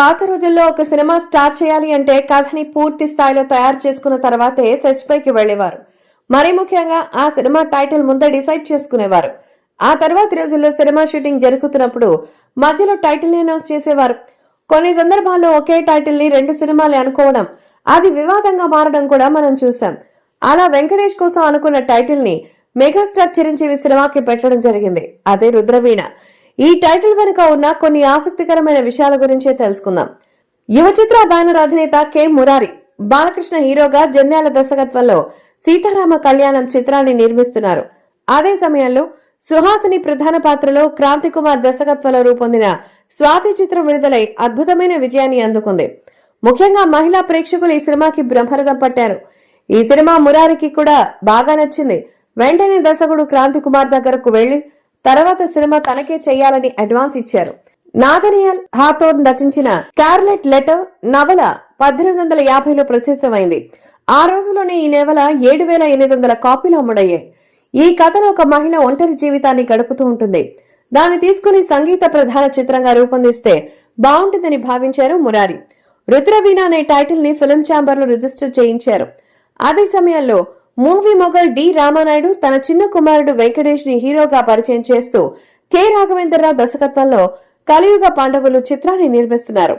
పాత రోజుల్లో ఒక సినిమా స్టార్ట్ చేయాలి అంటే కథని పూర్తి స్థాయిలో తయారు చేసుకున్న తర్వాతే సెట్స్ పైకి వెళ్ళేవారు మరీ ముఖ్యంగా ఆ సినిమా టైటిల్ ముందే డిసైడ్ చేసుకునేవారు. ఆ తర్వాతి రోజుల్లో సినిమా షూటింగ్ జరుగుతున్నప్పుడు మధ్యలో టైటిల్ అనౌన్స్ చేసేవారు. కొన్ని సందర్భాల్లో ఒకే టైటిల్ని రెండు సినిమాలు అనుకోవడం అది వివాదంగా మారడం కూడా మనం చూసాం అలా వెంకటేష్ కోసం అనుకున్న టైటిల్ని మెగాస్టార్ చిరంజీవి సినిమాకి పెట్టడం జరిగింది. అదే రుద్రవీణ. ఈ టైటిల్ వెనుక ఉన్న కొన్ని ఆసక్తికరమైన విషయాల గురించే తెలుసుకుందాం. యువ చిత్ర బ్యానర్ అధినేత కె. మురారి బాలకృష్ణ హీరోగా జన్యాల దర్శకత్వంలో సీతారామ కళ్యాణం చిత్రాన్ని నిర్మిస్తున్నారు. అదే సమయంలో సుహాసిని ప్రధాన పాత్రలో క్రాంతి కుమార్ దర్శకత్వంలో రూపొందిన స్వాతి చిత్రం విడుదలై అద్భుతమైన విజయాన్ని అందుకుంది. ముఖ్యంగా మహిళా ప్రేక్షకులు ఈ సినిమాకి బ్రహ్మరథం పట్టారు. ఈ సినిమా మురారికి కూడా బాగా నచ్చింది. వెంటనే దర్శకుడు క్రాంతి కుమార్ దగ్గరకు వెళ్ళి తర్వాత సినిమా తనకే చేయాలని అడ్వాన్స్ ఇచ్చారు. నాదనియల్ హాథోర్ రచించిన కార్లెట్ లెటర్ నవల పద్దెనిమిది వందల యాభైలో ప్రచురితమైంది. ఆ రోజులోనే ఈ నవల ఏడు వేల ఎనిమిది వందల కాపీలు అమ్ముడయ్యాయి ఈ కథలో ఒక మహిళ ఒంటరి జీవితాన్ని గడుపుతూ ఉంటుంది. దాన్ని తీసుకుని సంగీత ప్రధాన చిత్రంగా రూపొందిస్తే బాగుంటుందని భావించారు మురారి. రుద్రవీణ అనే టైటిల్ని ఫిల్మ్ ఛాంబర్లో రిజిస్టర్ చేయించారు. అదే సమయంలో మూవీ మొగల్ డి రామానాయుడు తన చిన్న కుమారుడు వెంకటేష్ని హీరోగా పరిచయం చేస్తూ కె రాఘవేంద్రరావు దర్శకత్వంలో కలియుగ పాండవులు చిత్రాన్ని నిర్మిస్తున్నారు.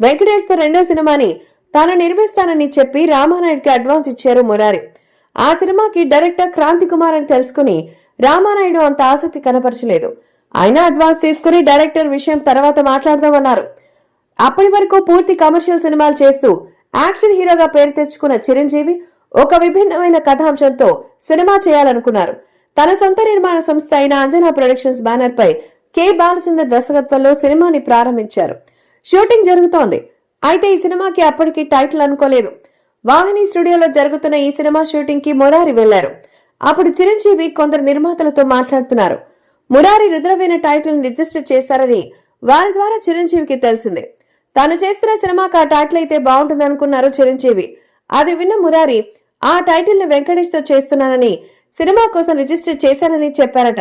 వెంకటేష్తో రెండో సినిమాని తాను నిర్మిస్తానని చెప్పి రామానాయుడికి అడ్వాన్స్ ఇచ్చారు మురారి. ఆ సినిమాకి డైరెక్టర్ క్రాంతి కుమార్ అని తెలుసుకుని రామానాయుడు అంత ఆసక్తి కనపరచలేదు. అయినా అడ్వాన్స్ తీసుకుని డైరెక్టర్ విషయం తర్వాత మాట్లాడదామన్నారు. అప్పటి వరకు పూర్తి కమర్షియల్ సినిమాలు చేస్తూ యాక్షన్ హీరోగా పేరు తెచ్చుకున్న చిరంజీవి ఒక విభిన్నమైన కథాంశంతో సినిమా చేయాలనుకున్నారు. తన సొంత నిర్మాణ సంస్థ అయిన అంజనా ప్రొడక్షన్స్ బ్యానర్ పై కె. బాలచందర్ దర్శకత్వంలో సినిమాని ప్రారంభించారు. షూటింగ్ జరుగుతోంది. అయితే ఈ సినిమాకి అప్పటికి టైటిల్ అనుకోలేదు. వాహిని స్టూడియోలో జరుగుతున్న ఈ సినిమా షూటింగ్కి మురారి వెళ్ళారు. అప్పుడు చిరంజీవి కొందరు నిర్మాతలతో మాట్లాడుతున్నారు. మురారి రుద్రవీణ టైటిల్ రిజిస్టర్ చేశారని వారి ద్వారా చిరంజీవికి తెలిసింది. తాను చేస్తున్న సినిమాకి ఆ టైటిల్ అయితే బాగుంటుందనుకున్నారు చిరంజీవి. అది విన్న మురారి ఆ టైటిల్ని వెంకటేష్తో చేస్తున్నానని సినిమా కోసం రిజిస్టర్ చేశారని చెప్పారట.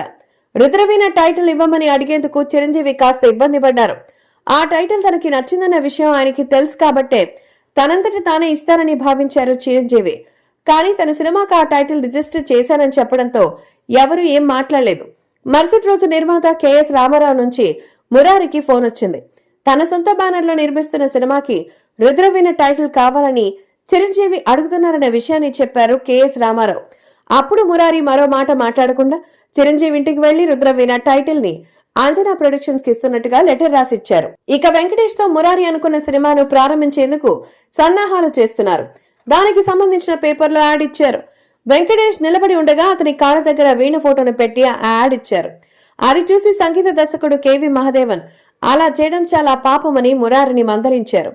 రుద్రవీణ టైటిల్ ఇవ్వమని అడిగేందుకు చిరంజీవి కాస్త ఇబ్బంది పడ్డారు. ఆ టైటిల్ తనకి నచ్చిందన్న విషయం ఆయనకి తెలుసు కాబట్టే తనంతటి తానే ఇస్తానని భావించారు చిరంజీవి. కానీ తన సినిమాకు ఆ టైటిల్ రిజిస్టర్ చేశానని చెప్పడంతో ఎవరూ ఏం మాట్లాడలేదు. మరుసటి రోజు నిర్మాత కెఎస్ రామారావు నుంచి మురారికి ఫోన్ వచ్చింది. తన సొంత బ్యానర్లో నిర్మిస్తున్న సినిమాకి రుద్రవీణ టైటిల్ కావాలని చిరంజీవి అడుగుతున్నారనే విషయాన్ని చెప్పారు కెఎస్ రామారావు. అప్పుడు మురారి మరో మాట మాట్లాడకుండా చిరంజీవి ఇంటికి వెళ్ళి రుద్రవీణ టైటిల్ని అంజనా ప్రొడక్షన్స్కి ఇస్తున్నట్టుగా లెటర్ రాసిచ్చారు. ఇక వెంకటేష్తో మురారి అనుకున్న సినిమాను ప్రారంభించేందుకు సన్నాహాలు చేస్తున్నారు. దానికి సంబంధించిన పేపర్లో యాడ్ ఇచ్చారు. వెంకటేష్ నిలబడి ఉండగా అతని కాళ్ళ దగ్గర వీణ ఫోటోను పెట్టి యాడ్ ఇచ్చారు. అది చూసి సంగీత దర్శకుడు కేవి మహదేవన్ అలా చేయడం చాలా పాపమని మురారిని మందలించారు.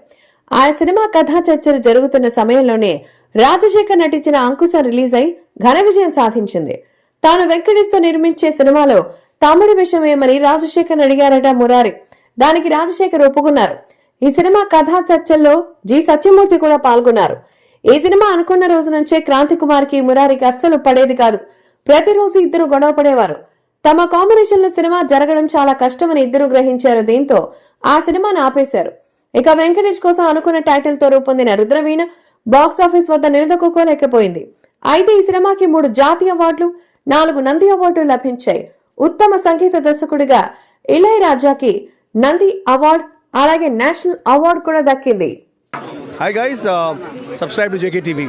ఆ సినిమా కథా చర్చలు జరుగుతున్న సమయంలోనే రాజశేఖర్ నటించిన అంకుశ రిలీజ్ అయి ఘన విజయం సాధించింది. తాను వెంకటేష్తో నిర్మించే సినిమాలో తమ్ముడి విషయం ఏమని రాజశేఖర్ అడిగారట మురారి. దానికి రాజశేఖర్ ఒప్పుకున్నారు. ఈ సినిమా కథా చర్చల్లో జి సత్యమూర్తి కూడా పాల్గొన్నారు. ఈ సినిమా అనుకున్న రోజు నుంచే క్రాంతి కుమార్కి మురారికి అస్సలు పడేది కాదు. ప్రతిరోజు ఇద్దరు గొడవ పడేవారు. తమ కాంబినేషన్లో సినిమా జరగడం చాలా కష్టమని ఇద్దరు గ్రహించారు. దీంతో ఆ సినిమాను ఆపేశారు. ఇక వెంకటేష్ కోసం అనుకున్న టైటిల్తో రూపొందిన రుద్రవీణ బాక్స్ ఆఫీస్ వద్ద నిలదొక్కుకోలేకపోయింది. అయితే ఈ సినిమాకి మూడు జాతీయ అవార్డులు నాలుగు నంది అవార్డులు లభించాయి. ఉత్తమ సంగీత దర్శకుడిగా ఇళయరాజాకి నంది అవార్డు అలాగే నేషనల్ అవార్డు కూడా దక్కింది. Hi guys subscribe to JK TV